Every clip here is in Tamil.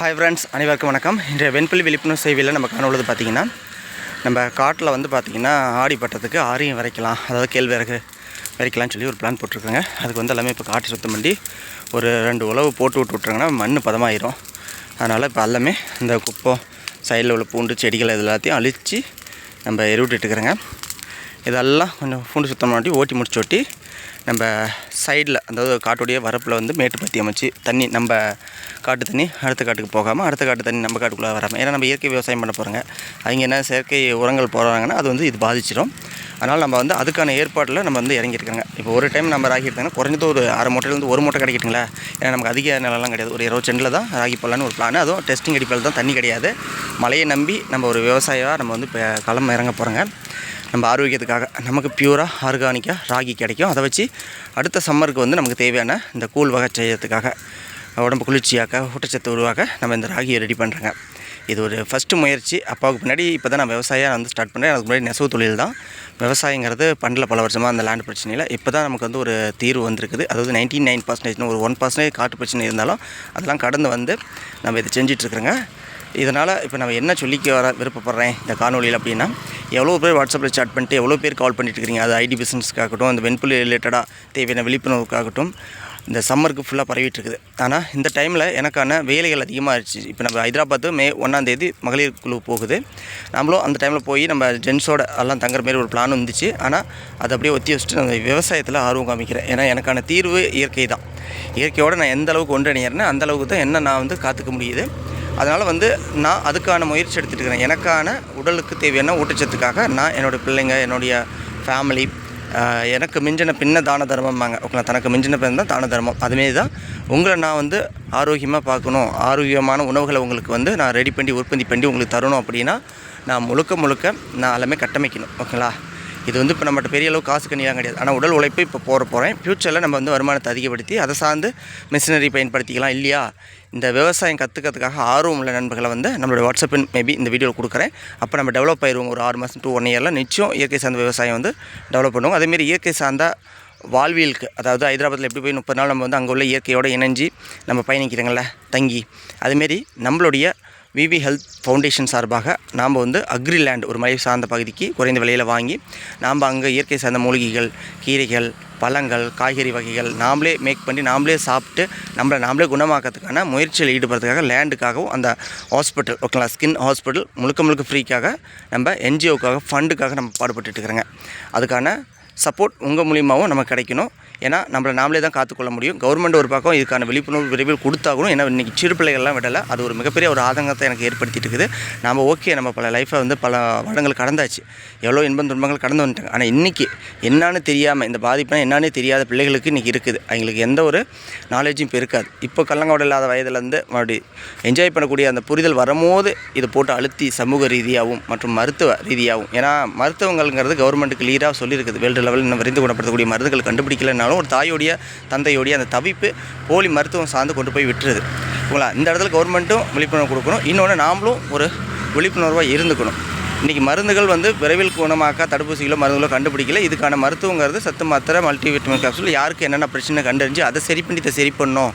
ஹாய் ஃப்ரெண்ட்ஸ் அனைவருக்கும் வணக்கம். இன்றைய வெண்புலி விழிப்புணர்வு சேவையில் நம்ம காணுள்ளது பார்த்திங்கன்னா நம்ம காட்டில் வந்து பார்த்திங்கன்னா ஆடி பட்டத்துக்கு ஆரியம் வரைக்கலாம். அதாவது கேழ்வரகு வரைக்கலாம்னு சொல்லி ஒரு பிளான் போட்டிருக்காங்க. அதுக்கு வந்து எல்லாமே இப்போ காட்டு சுத்தம் பண்ணி ஒரு ரெண்டு உழவு போட்டு விட்டு விட்றாங்கன்னா மண் பதமாயிரும். அதனால் இப்போ எல்லாமே இந்த குப்பம் சைடில் உள்ள பூண்டு செடிகள் இது எல்லாத்தையும் அழித்து நம்ம எருவிட்டுட்டு இருக்கிறோங்க இதெல்லாம் கொஞ்சம் பூண்டு சுத்தம் பண்ணி ஓட்டி முடிச்சு ஓட்டி நம்ம சைடில் அதாவது காட்டுடைய வரப்பில் வந்து மேட்டுப்பத்தி அமைச்சு தண்ணி நம்ம காட்டு தண்ணி அடுத்த காட்டுக்கு போகாமல் அடுத்த காட்டு தண்ணி நம்ம காட்டுக்குள்ளே வராமல் ஏன்னா நம்ம இயற்கை விவசாயம் பண்ண போகிறாங்க அவங்க என்ன செயற்கை உரங்கள் போடுறாங்கன்னா அது வந்து இது பாதிச்சிடும் அதனால் நம்ம வந்து அதுக்கான ஏற்பாட்டில் நம்ம வந்து இறங்கியிருக்காங்க. இப்போ ஒரு டைம் நம்ம ராகி எடுத்தாங்கன்னா குறைஞ்சது ஒரு அரை மூட்டையிலேருந்து ஒரு மூட்டை கிடைக்கிட்டுங்களா? ஏன்னா நமக்கு அதிக நிலம்லாம் கிடையாது. ஒரு இருபது சென்டில் தான் ராகி போடலான்னு ஒரு பிளான் அதுவும் டெஸ்டிங் அடிப்படையில் தான் தண்ணி கிடையாது. மழையை நம்பி நம்ம ஒரு விவசாயியாக நம்ம வந்து இப்போ களம் இறங்க போகிறோங்க நம்ம ஆரோக்கியத்துக்காக நமக்கு பியூராக ஆர்கானிக்காக ராகி கிடைக்கும். அதை வச்சு அடுத்த சம்மருக்கு வந்து நமக்கு தேவையான இந்த கூழ் வகை செய்யறதுக்காக உடம்பு குளிர்ச்சியாக்க ஊட்டச்சத்து உருவாக்க நம்ம இந்த ராகியை ரெடி பண்ணுறோங்க இது ஒரு ஃபஸ்ட்டு முயற்சி. அப்பாவுக்கு பின்னாடி இப்போ தான் நான் விவசாயம் வந்து ஸ்டார்ட் பண்ணுறேன் அதுக்கு முன்னாடி நெசவு தொழில் தான். விவசாயங்கிறது பண்ணல பல வருஷமாக அந்த லேண்ட் பிரச்சனையில். இப்போ தான் நமக்கு வந்து ஒரு தீர்வு வந்திருக்குது. அதாவது நைன்டி நைன் பர்சன்டேஜ்னு ஒரு ஒன் பர்சன்டேஜ் காட்டு பிரச்சனை இருந்தாலும் அதெல்லாம் கடந்து வந்து நம்ம இதை செஞ்சிட்ருக்குறோங்க இதனால் இப்போ நம்ம என்ன சொல்லிக்க வர விருப்பப்படுறேன் இந்த காணொலியில் அப்படின்னா எவ்வளோ பேர் வாட்ஸ்அப்பில் சாட் பண்ணிட்டு எவ்வளோ பேர் கால் பண்ணிட்டு இருக்கிறீங்க அது ஐடி பிஸ்னஸ்க்காகட்டும் அந்த வெண்புலி ரிலேட்டடாக தேவையான விழிப்புணர்வுக்காகட்டும் இந்த சம்மருக்கு ஃபுல்லாக பரவிட்டு இருக்குது ஆனால் இந்த டைமில் எனக்கான வேலைகள் அதிகமாக அதிகமாகிடுச்சு இப்போ நம்ம ஹைதராபாத்து மே ஒன்றாந்தேதி மகளிர் குழு போகுது. நம்மளும் அந்த டைமில் போய் நம்ம ஜென்ஸோட எல்லாம் தங்குற மாரி ஒரு பிளான் வந்துச்சு ஆனால் அதை அப்படியே ஒத்தி வச்சுட்டு நம்ம விவசாயத்தில் ஆர்வம் காமிக்கிறேன். ஏன்னா எனக்கான தீர்வு இயற்கை தான். இயற்கையோடு நான் எந்த அளவுக்கு ஒன்றிணைகிறேன்னா அந்த அளவுக்கு தான் என்ன நான் வந்து காத்துக்க முடியுது. அதனால் வந்து நான் அதுக்கான முயற்சி எடுத்துகிட்டு இருக்கிறேன் எனக்கான உடலுக்கு தேவையான ஊட்டச்சத்துக்காக நான் என்னோடய பிள்ளைங்க என்னுடைய ஃபேமிலி எனக்கு மிஞ்சின பின்ன தான தர்மம்பாங்க. ஓகேங்களா? தனக்கு மிஞ்சின பின் தான் தான தர்மம். அதுமாரி தான் உங்களை நான் வந்து ஆரோக்கியமாக பார்க்கணும். ஆரோக்கியமான உணவுகளை உங்களுக்கு வந்து நான் ரெடி பண்ணி உற்பத்தி பண்ணி உங்களுக்கு தரணும் அப்படின்னா நான் முழுக்க முழுக்க நான் எல்லாமே கட்டமைக்கணும். ஓகேங்களா? இது வந்து இப்போ நம்மகிட்ட பெரிய அளவு காசு கண்ணிலாம் கிடையாது. ஆனால் உடல் உழைப்பு இப்போ போகிற போகிறேன் ஃப்யூச்சரில் நம்ம வந்து வருமானத்தை அதிகப்படுத்தி அதை சார்ந்து மிஷினரி பயன்படுத்திக்கலாம் இல்லையா? இந்த விவசாயம் கற்றுக்கிறதுக்காக ஆர்வம் உள்ள நண்பர்களை வந்து நம்மளோட வாட்ஸ்அப்பின் மேபி இந்த வீடியோவில் கொடுக்குறேன். அப்போ நம்ம டெவலப் ஆயிடுவோம் ஒரு ஆறு மாதம் டூ ஒன் இயரில் நிச்சயம் இயற்கை சார்ந்த விவசாயம் வந்து டெவலப் பண்ணுவோம். அதேமாரி இயற்கை சார்ந்த வாழ்வியலுக்கு அதாவது ஹைதராபாத்தில் எப்படி போய் முப்பது நாள் நம்ம வந்து அங்கே உள்ள இயற்கையோடு இணைஞ்சி நம்ம பயணிக்கிறோங்கள தங்கி. அதுமாரி நம்மளுடைய விவி ஹெல்த் ஃபவுண்டேஷன் சார்பாக நாம் வந்து அக்ரி லேண்ட் ஒரு மலை சார்ந்த பகுதிக்கு குறைந்த விலையில் வாங்கி நாம் அங்கே இயற்கை சார்ந்த மூலிகைகள் கீரைகள் பழங்கள் காய்கறி வகைகள் நாமளே மேக் பண்ணி நாமளே சாப்பிட்டு நம்மளை நாமளே குணமாக்கிறதுக்கான முயற்சியில் ஈடுபடுறதுக்காக லேண்டுக்காகவும் அந்த ஹாஸ்பிட்டல் ஓகேங்களா ஸ்கின் ஹாஸ்பிட்டல் முழுக்க முழுக்க ஃப்ரீக்காக நம்ம என்ஜிஓக்காக ஃபண்டுக்காக நம்ம பாடுபட்டுட்டு இருக்கிறோங்க. அதுக்கான சப்போர்ட் உங்கள் மூலியமாகவும் நமக்கு கிடைக்கணும். ஏன்னா நம்மளை நாமளே தான் காத்துக்கொள்ள முடியும். கவர்மெண்ட் ஒரு பக்கம் இதுக்கான விழிப்புணர்வு விரைவில் கொடுத்தாகணும். ஏன்னா இன்றைக்கி சிறு பிள்ளைகள்லாம் விடலை. அது ஒரு மிகப்பெரிய ஒரு ஆதங்கத்தை எனக்கு ஏற்படுத்திட்டு இருக்குது. நம்ம ஓகே நம்ம பல லைஃப்பை வந்து பல வருடங்கள் கடந்தாச்சு. எவ்வளோ இன்பம் துன்பங்கள் கடந்து வந்துட்டாங்க. ஆனால் இன்றைக்கி என்னான்னு தெரியாமல் இந்த பாதிப்புனா என்னன்னு தெரியாத பிள்ளைகளுக்கு இன்றைக்கி இருக்குது. அவங்களுக்கு எந்த ஒரு நாலேஜும் இப்போ இருக்காது. இப்போ கல்லங்கோட இல்லாத வயதுலேருந்து மறுபடி என்ஜாய் பண்ணக்கூடிய அந்த புரிதல் வரும்போது இதை போட்டு அழுத்தி சமூக ரீதியாகவும் மற்றும் மருத்துவ ரீதியாகவும். ஏன்னா மருத்துவங்கள்ங்கிறது கவர்மெண்ட்டுக்கு லீடாக சொல்லியிருக்குது. வேர்ல்டு லெவலில் இன்னும் விரைந்து குணப்படுத்தக்கூடிய மருந்துகள் கண்டுபிடிக்கலைனாலும் ஒரு தாயோடைய தந்தையோடைய அந்த தவிப்பு போலி மருத்துவம் சார்ந்து கொண்டு போய் விட்டுருது. ஓகேங்களா? இந்த இடத்துல கவர்மெண்ட்டும் விழிப்புணர்வு கொடுக்கணும். இன்னொன்று நாமளும் ஒரு விழிப்புணர்வாக இருந்துக்கணும். இன்றைக்கி மருந்துகள் வந்து விரைவில் குணமாக்க தடுப்பூசிகளோ மருந்துகளோ கண்டுபிடிக்கல. இதுக்கான மருத்துவங்கிறது சத்து மாத்திரை மல்டி விட்டமின் கேப்சூல் யாருக்கு என்னென்ன பிரச்சனை கண்டறிஞ்சு அதை சரி பண்ணி இதை சரி பண்ணணும்.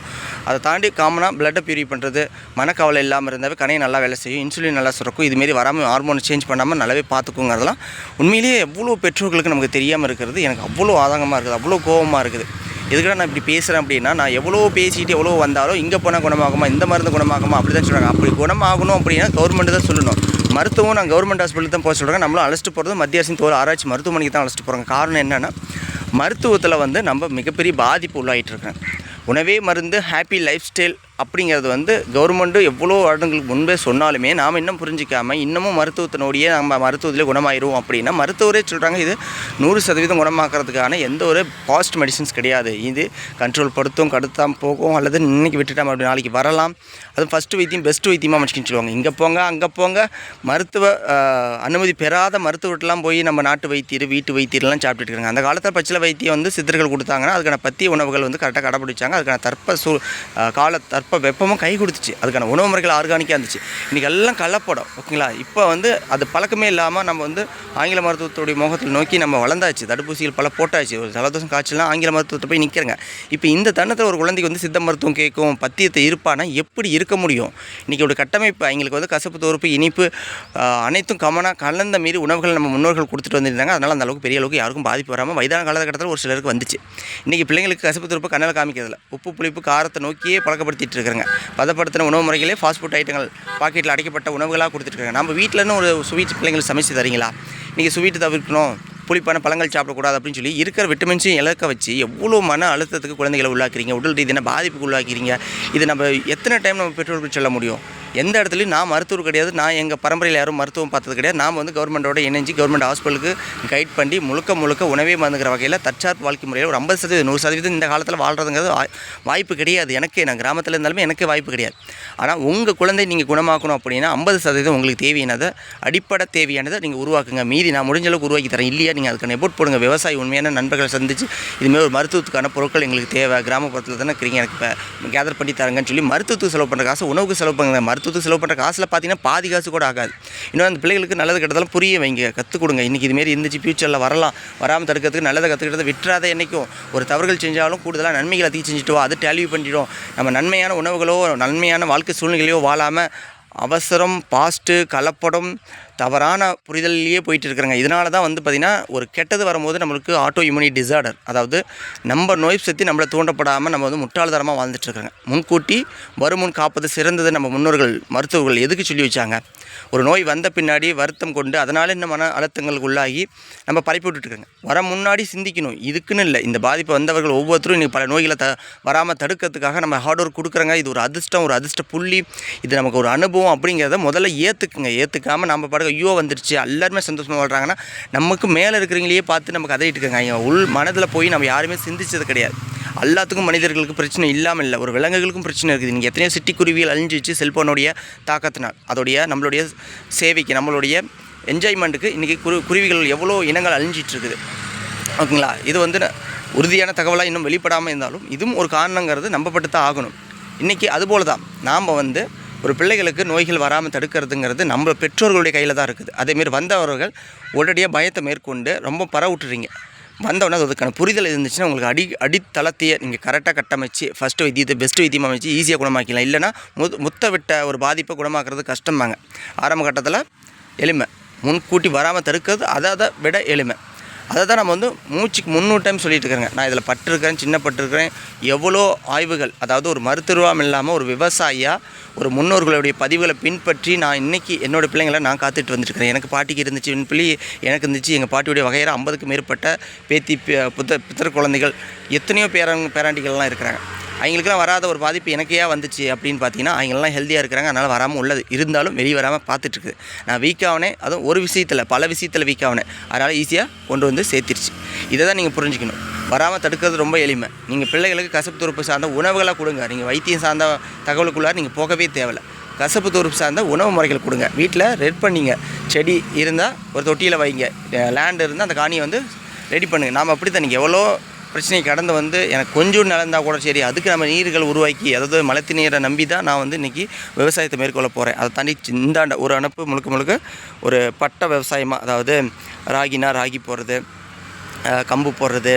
அதை தாண்டி காமனாக பிளட்டை பியூரி பண்ணுறது மனக்கவலை இல்லாமல் இருந்தாவே கணையை நல்லா வேலை செய்யும் இன்சுலின் நல்லா சுரக்கும் இதுமாரி வராமல் ஹார்மோன் சேஞ்ச் பண்ணாமல் நல்லாவே பார்த்துக்குங்கிறதெல்லாம் உண்மையிலேயே எவ்வளோ பெற்றோர்களுக்கு நமக்கு தெரியாமல் இருக்கிறது. எனக்கு அவ்வளோ ஆதங்கமாக இருக்குது அவ்வளோ கோபமாக இருக்குது. எதுக்காக நான் இப்படி பேசுகிறேன் அப்படின்னா நான் எவ்வளோ பேசிட்டு எவ்வளோ வந்தாலும் இங்கே போனால் குணமாகுமா இந்த மருந்து குணமாகுமா அப்படி தான் சொல்கிறாங்க அப்படி குணமாகணும் அப்படின்னா கவர்மெண்ட்டு தான் சொல்லணும். மருத்துவம் நான் கவர்மெண்ட் ஹாஸ்பிட்டல் தான் போக சொல்கிறேன் நம்மளும் அழைச்சிட்டு போகிறது மத்திய அரசின் தோல் ஆராய்ச்சி மருத்துவமனைக்கு தான் அழைச்சிட்டு போகிறாங்க காரணம் என்னென்னா மருத்துவத்தில் வந்து நம்ம மிகப்பெரிய பாதிப்பு உள்ளாகிட்டு இருக்கேன். உணவே மருந்து ஹாப்பி லைஃப் ஸ்டைல் அப்படிங்கிறது வந்து கவர்மெண்ட்டு எவ்வளோ வருடங்களுக்கு முன்பே சொன்னாலுமே நாம் இன்னும் புரிஞ்சிக்காமல் இன்னமும் மருத்துவத்தினோடையே நம்ம மருத்துவத்திலே குணமாயிருவோம் அப்படின்னா மருத்துவரே சொல்கிறாங்க இது நூறு சதவீதம் குணமாக்குறதுக்கான எந்த ஒரு பாஸ்ட் மெடிசன்ஸ் கிடையாது. இது கண்ட்ரோல் படுத்தும் கடுத்தாம் போகும் அல்லது இன்னைக்கு விட்டுட்டோம் அப்படி நாளைக்கு வரலாம். அது ஃபஸ்ட்டு வைத்தியம் பெஸ்ட்டு வைத்தியமாக மனுஷன் சொல்லுவாங்க. இங்கே போங்க அங்கே போங்க மருத்துவ அனுமதி பெறாத மருத்துவர்கிட்டலாம் போய் நம்ம நாட்டு வைத்தியர் வீட்டு வைத்தியர்லாம் சாப்பிட்டுட்டு இருக்காங்க. அந்த காலத்தில் பச்சில வைத்தியம் வந்து சித்தர்கள் கொடுத்தாங்கன்னா அதுக்கான பத்திய உணவுகள் வந்து கரெக்டாக கடைப்பிடிச்சாங்க அதுக்கான தற்ப சூ கால தற்ப வெப்ப வெப்பமும் கை கொடுத்துச்சு. அதுக்கான உணவு முறைகள் ஆர்கானிக்காக இருந்துச்சு. இன்றைக்கி எல்லாம் கலப்படம் ஓகேங்களா? இப்போ வந்து அது பழக்கமே இல்லாமல் நம்ம வந்து ஆங்கில மருத்துவத்துடைய முகத்தில் நோக்கி நம்ம வளர்ந்தாச்சு. தடுப்பூசிகள் பல போட்டாச்சு. ஒரு ஜலதோஷம் காய்ச்சலாம் ஆங்கில மருத்துவத்தை போய் நிற்கிறங்க இப்போ இந்த தருணத்தில் ஒரு குழந்தைக்கு வந்து சித்த மருத்துவம் கேட்கும் பத்தியத்தை இருப்பானா? எப்படி இருக்க முடியும்? இன்றைக்கி ஒரு கட்டமைப்பு அவங்களுக்கு வந்து கசப்பு தோறுப்பு இனிப்பு அனைத்தும் கமனாக கலந்த மீறி உணவுகள் நம்ம முன்னோர்கள் கொடுத்துட்டு வந்திருந்தாங்க. அதனால் அந்த அளவுக்கு பெரிய அளவுக்கு யாருக்கும் பாதிப்பு வராமல் வயதான காலகட்டத்தில் ஒரு சிலருக்கு வந்துச்சு. இன்றைக்கி பிள்ளைங்களுக்கு கசப்பு தோறுப்பு கண்ணில் காமிக்கிறதில்ல. உப்பு புளிப்பு காரத்தை நோக்கியே பழக்கப்படுத்திட்டு இருக்கிறாங்க பதப்படுத்தின உணவு முறைகளே ஃபாஸ்ட் ஃபுட் ஐட்டங்கள் பாக்கெட்டில் அடைக்கப்பட்ட உணவுகளாக கொடுத்துட்ருக்காங்க நம்ம வீட்டிலன்னு ஒரு ஸ்வீட் பிள்ளைங்களுக்கு சமைச்சு தரீங்களா? இன்றைக்கி ஸ்வீட்டு தவிர்க்கணும். புளிப்பான பழங்கள் சாப்பிடக்கூடாது அப்படின்னு சொல்லி இருக்கிற விட்டமின்ஸையும் இழக்க வச்சு எவ்வளோ மன அழுத்தத்துக்கு குழந்தைகளை உள்ளாக்குறீங்க? உடல் ரீதியான பாதிப்புக்கு உள்ளாக்கிறீங்க? இது நம்ம எத்தனை டைம் நம்ம பெற்றோருக்கு சொல்ல முடியும்? எந்த இடத்துலையும் நான் மருத்துவர் கிடையாது. நான் எங்கள் பரம்பரையில் யாரும் மருத்துவம் பார்த்தது கிடையாது. நாம் வந்து கவர்மெண்ட்டோட இணைஞ்சு கவர்மெண்ட் ஹாஸ்பிட்டலுக்கு கைட் பண்ணி முழுக்க முழுக்க உணவே மருந்துங்கிற வகையில் தற்சார்பு வாழ்க்கை முறையில் ஒரு ஐம்பது சதவீதம் நூறு சதவீதம் இந்த காலத்தில் வாழ்கிறதுங்கிறது வாய்ப்பு கிடையாது. எனக்கு நான் கிராமத்தில் இருந்தாலுமே எனக்கு வாய்ப்பு கிடையாது. ஆனால் உங்கள் குழந்தை நீங்கள் குணமாக்கணும் அப்படின்னா ஐம்பது சதவீதம் உங்களுக்கு தேவையானதை அடிப்படை தேவையானதை நீங்கள் உருவாக்குங்க. மீதி நான் முடிஞ்சளவுக்கு உருவாக்கி தரேன். இல்லையா நீங்கள் அதுக்கான எபோட் போடுங்க. விவசாயி உண்மையான நண்பர்களை சந்திச்சு இதுமாரி ஒரு மருத்துவத்துக்கான பொருட்கள் எங்களுக்கு தேவை. கிராமப்புறத்தில் தானே இருக்கிறீங்க. எனக்கு இப்போ கேதர் பண்ணி தரங்கன்னு சொல்லி மருத்துவத்துக்கு செலவு பண்ணுற காசு உணவுக்கு செலவு பண்ணுங்க மருத்துவத்துக்கு செலவு பண்ணுற காசில் பார்த்தீங்கன்னா பாதி காசு கூட ஆகாது. இன்னும் அந்த பிள்ளைகளுக்கு நல்லது கெட்டதெல்லாம் புரிய வைங்க. கற்றுக் கொடுங்க. இன்றைக்கி இதுமாரி இருந்துச்சு. ஃப்யூச்சரில் வரலாம். வராமல் தடுக்கிறதுக்கு நல்லதை கற்றுக்கிட்டதை விட்டுறாத என்றைக்கும் ஒரு தவறுகள் செஞ்சாலும் கூடுதலாக நன்மைகளை அதிகம் செஞ்சுட்டு அது டேலிவ் பண்ணிடும். நம்ம நன்மையான உணவுகளோ நன்மையான வாழ்க்கை சூழ்நிலையோ வாழாமல் அவசரம் பாஸ்ட்டு கலப்படம் தவறான புரிதலிலேயே போயிட்டு இருக்கிறாங்க இதனால தான் வந்து பார்த்திங்கன்னா ஒரு கெட்டது வரும்போது நம்மளுக்கு ஆட்டோ இம்யூனி டிசார்டர் அதாவது நம்ம நோய் சக்தி நம்மளை தூண்டப்படாமல் நம்ம வந்து முட்டாள்தரமாக வாழ்ந்துட்டு இருக்காங்க. முன்கூட்டி வருமுன் காப்பது சிறந்தது நம்ம முன்னோர்கள் மருத்துவர்கள் எதுக்கு சொல்லி வச்சாங்க? ஒரு நோய் வந்த பின்னாடி வருத்தம் கொண்டு அதனால் இந்த மன அழுத்தங்களுக்கு உள்ளாகி நம்ம பரப்பி விட்டுட்டுருக்காங்க வர முன்னாடி சிந்திக்கணும். இதுக்குன்னு இல்லை. இந்த பாதிப்பு வந்தவர்கள் ஒவ்வொருத்தரும் இன்றைக்கி பல நோய்களை த வராமல் தடுக்கிறதுக்காக நம்ம ஹார்ட் ஒர்க் கொடுக்குறோங்க. இது ஒரு அதிர்ஷ்டம் ஒரு அதிர்ஷ்ட புள்ளி. இது நமக்கு ஒரு அனுபவம் அப்படிங்கிறத முதல்ல ஏற்றுக்குங்க ஏற்றுக்காமல் நம்ம பாடுங்க ஐயோ வந்துருச்சு. எல்லாருமே சந்தோஷமாக வாழ்கிறாங்கன்னா நமக்கு மேலே இருக்கிறவங்களையே பார்த்து நமக்கு கதையிட்டு இருக்காங்க உள் மனதில் போய் நம்ம யாருமே சிந்திச்சது கிடையாது. எல்லாத்துக்கும் மனிதர்களுக்கு பிரச்சனை இல்லாமல் இல்லை. ஒரு விலங்குகளுக்கும் பிரச்சனை இருக்குது. நீங்கள் எத்தனையோ சிட்டிக்குருவிகள் அழிஞ்சிச்சு செல்ஃபோனுடைய தாக்கத்தினால் அதோடைய நம்மளுடைய சேவைக்கு நம்மளுடைய என்ஜாய்மெண்ட்டுக்கு இன்றைக்கி குரு குருவிகள் எவ்வளோ இனங்கள் அழிஞ்சிட்ருக்குது ஓகேங்களா? இது வந்து ந- உறுதியான தகவலாக இன்னும் வெளிப்படாமல் இருந்தாலும் இதுவும் ஒரு காரணங்கிறது நம்பப்பட்டு தான் ஆகணும். இன்றைக்கி அதுபோல தான் நாம் வந்து ஒரு பிள்ளைகளுக்கு நோய்கள் வராமல் தடுக்கிறதுங்கிறது நம்ம பெற்றோர்களுடைய கையில் தான் இருக்குது. அதேமாரி வந்தவர்கள் உடனடியாக பயத்தை மேற்கொண்டு ரொம்ப பரவுட்டுறீங்க. வந்தவொடனே அதுக்கான புரிதல் இருந்துச்சுன்னா உங்களுக்கு அடி அடித்தளத்தையே நீங்கள் கரெக்டாக கட்டமைச்சு ஃபஸ்ட்டு வைத்தியத்தை பெஸ்ட் வைத்தியமாக அமைச்சு ஈஸியாக குணமாக்கலாம் இல்லைன்னா மு முத்த விட்ட ஒரு பாதிப்பை குணமாக்குறது கஷ்டம்பாங்க. ஆரம்ப கட்டத்தில் எளிமை. முன்கூட்டி வராமல் தடுக்கிறது அதை அதை விட எளிமை. அதை தான் நம்ம வந்து மூச்சுக்கு முந்நூறு டைம் சொல்லிட்டு இருக்கிறேங்க நான் இதில் பட்டிருக்கிறேன் சின்ன பட்டிருக்கிறேன். எவ்வளோ ஆய்வுகள் அதாவது ஒரு மருத்துவம் இல்லாமல் ஒரு விவசாயியாக ஒரு முன்னோர்களுடைய பதிவுகளை பின்பற்றி நான் இன்றைக்கி என்னோடய பிள்ளைங்களை நான் காத்துட்டு வந்துட்டுருக்கிறேன். எனக்கு பாட்டிக்கு இருந்துச்சு என் பிள்ளை எனக்கு இருந்துச்சு எங்கள் பாட்டியுடைய வகையில் ஐம்பதுக்கு மேற்பட்ட பேத்தி புத்த பித்தர் குழந்தைகள் எத்தனையோ பேரங் பேராண்டிகள்லாம் இருக்கிறாங்க. அவங்களுக்குலாம் வராத ஒரு பாதிப்பு எனக்கே வந்துச்சு அப்படின்னு பார்த்தீங்கன்னா அவங்கெல்லாம் ஹெல்த்தியாக இருக்கிறாங்க. அதனால் வராமல் உள்ளது. இருந்தாலும் வெளியே வராமல் பார்த்துட்ருக்குது நான் வீக்காகனே அதுவும் ஒரு விஷயத்தில் பல விஷயத்தில் வீக்காகனேன் அதனால் ஈஸியாக கொண்டு வந்து சேர்த்திருச்சு. இதை தான் நீங்கள் புரிஞ்சுக்கணும். வராமல் தடுக்கிறது ரொம்ப எளிமை. நீங்கள் பிள்ளைகளுக்கு கசப்பு துருப்பு சார்ந்த உணவுகளாக கொடுங்க. நீங்கள் வைத்தியம் சார்ந்த தகவலுக்குள்ளார நீங்கள் போகவே தேவையில்ல. கசப்பு துருப்பு சார்ந்த உணவு முறைகள் கொடுங்க. வீட்டில் ரெட் பண்ணிங்க. செடி இருந்தால் ஒரு தொட்டியில் வைங்க. லேண்ட் இருந்தால் அந்த காணியை வந்து ரெடி பண்ணுங்கள் நாம் அப்படி தான் நீங்கள் எவ்வளோ பிரச்சனையை கடந்து வந்து எனக்கு கொஞ்சம் நடந்தால் கூட சரி அதுக்கு நம்ம நீர்கள் உருவாக்கி அதாவது மலத்து நீரை நம்பி தான் நான் வந்து இன்றைக்கி விவசாயத்தை மேற்கொள்ள போகிறேன் அதை தாண்டி இந்தாண்ட ஒரு அனுப்பு முழுக்க முழுக்க ஒரு பட்ட விவசாயமாக அதாவது ராகினா ராகி போடுறது கம்பு போடுறது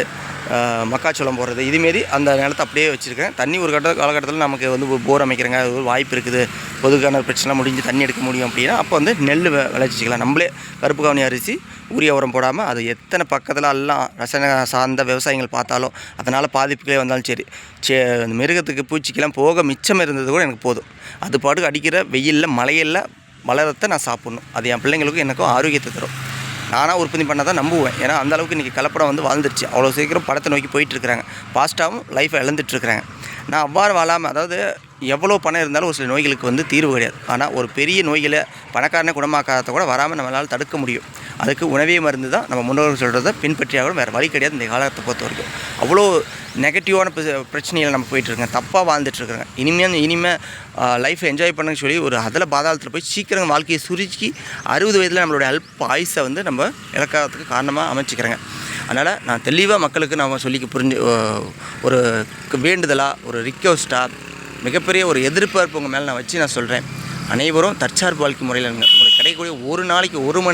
மக்காச்சோளம் போடுறது. இதுமாரி அந்த நிலத்தை அப்படியே வச்சுருக்கேன். தண்ணி ஒரு கட்ட காலகட்டத்தில் நமக்கு வந்து போர் அமைக்கிறாங்க அது ஒரு வாய்ப்பு இருக்குது. பொதுக்கான பிரச்சனை முடிஞ்சு தண்ணி எடுக்க முடியும் அப்படின்னா அப்போ வந்து நெல் விளைச்சிக்கலாம். நம்மளே கருப்பு கவனி அரிசி உரிய உரம் போடாமல் அது எத்தனை பக்கத்தில் எல்லாம் ரசாயன சார்ந்த விவசாயிகள் பார்த்தாலும் அதனால் பாதிப்புகளே வந்தாலும் சரி சே அந்த மிருகத்துக்கு பூச்சிக்கெல்லாம் போக மிச்சம் இருந்தது கூட எனக்கு போதும். அது பாட்டுக்கு அடிக்கிற வெயிலில் மழையில் வளரத்தை நான் சாப்பிட்ணும். அது என் பிள்ளைங்களுக்கும் எனக்கும் ஆரோக்கியத்தை தரும். நானாக உற்பத்தி பண்ணால் தான் நம்புவேன். ஏன்னா அந்தளவுக்கு இன்றைக்கி கலப்படம் வந்து வாழ்ந்துருச்சு. அவ்வளோ சீக்கிரம் படத்தை நோக்கி போயிட்டுருக்குறாங்க. ஃபாஸ்ட்டாகவும் லைஃப்பை இழந்துட்டுருக்குறாங்க. நான் அவ்வாறு வாழாமல் அதாவது எவ்வளோ பணம் இருந்தாலும் ஒரு சில நோய்களுக்கு வந்து தீர்வு கிடையாது. ஆனால் ஒரு பெரிய நோய்களை பணக்காரனை குணமாக்காத கூட வராமல் நம்மளால் தடுக்க முடியும். அதுக்கு உணவே மருந்து தான் நம்ம முன்னோர்கள் சொல்கிறத பின்பற்றியாகணும். வேறு வழி கிடையாது இந்த காலத்தை பொறுத்த வரைக்கும் அவ்வளோ நெகட்டிவான பிரச்சனையில் நம்ம போயிட்டுருக்கோங்க தப்பாக வாழ்ந்துட்டுருக்குறோங்க இனிமேல் இனிமேல் லைஃப்பை என்ஜாய் பண்ணுன்னு சொல்லி ஒரு அதில் பாதாளத்தில் போய் சீக்கிரம் வாழ்க்கையை சுருக்கி அறுபது வயதில் நம்மளுடைய அல்ப ஆயுசை வந்து நம்ம இழக்காததுக்கு காரணமாக அமைச்சிக்கிறேங்க. அதனால் நான் தெளிவாக மக்களுக்கு நான் சொல்லிக்க புரிஞ்சு ஒரு வேண்டுதலாக ஒரு ரிக்வஸ்ட்டாக மிகப்பெரிய ஒரு எதிர்பார்ப்பு உங்கள் மேலே நான் வச்சு நான் சொல்கிறேன் அனைவரும் தற்சார்பு வாழ்க்கை முறையில் உங்களுக்கு கிடைக்கக்கூடிய ஒரு நாளைக்கு ஒரு மணி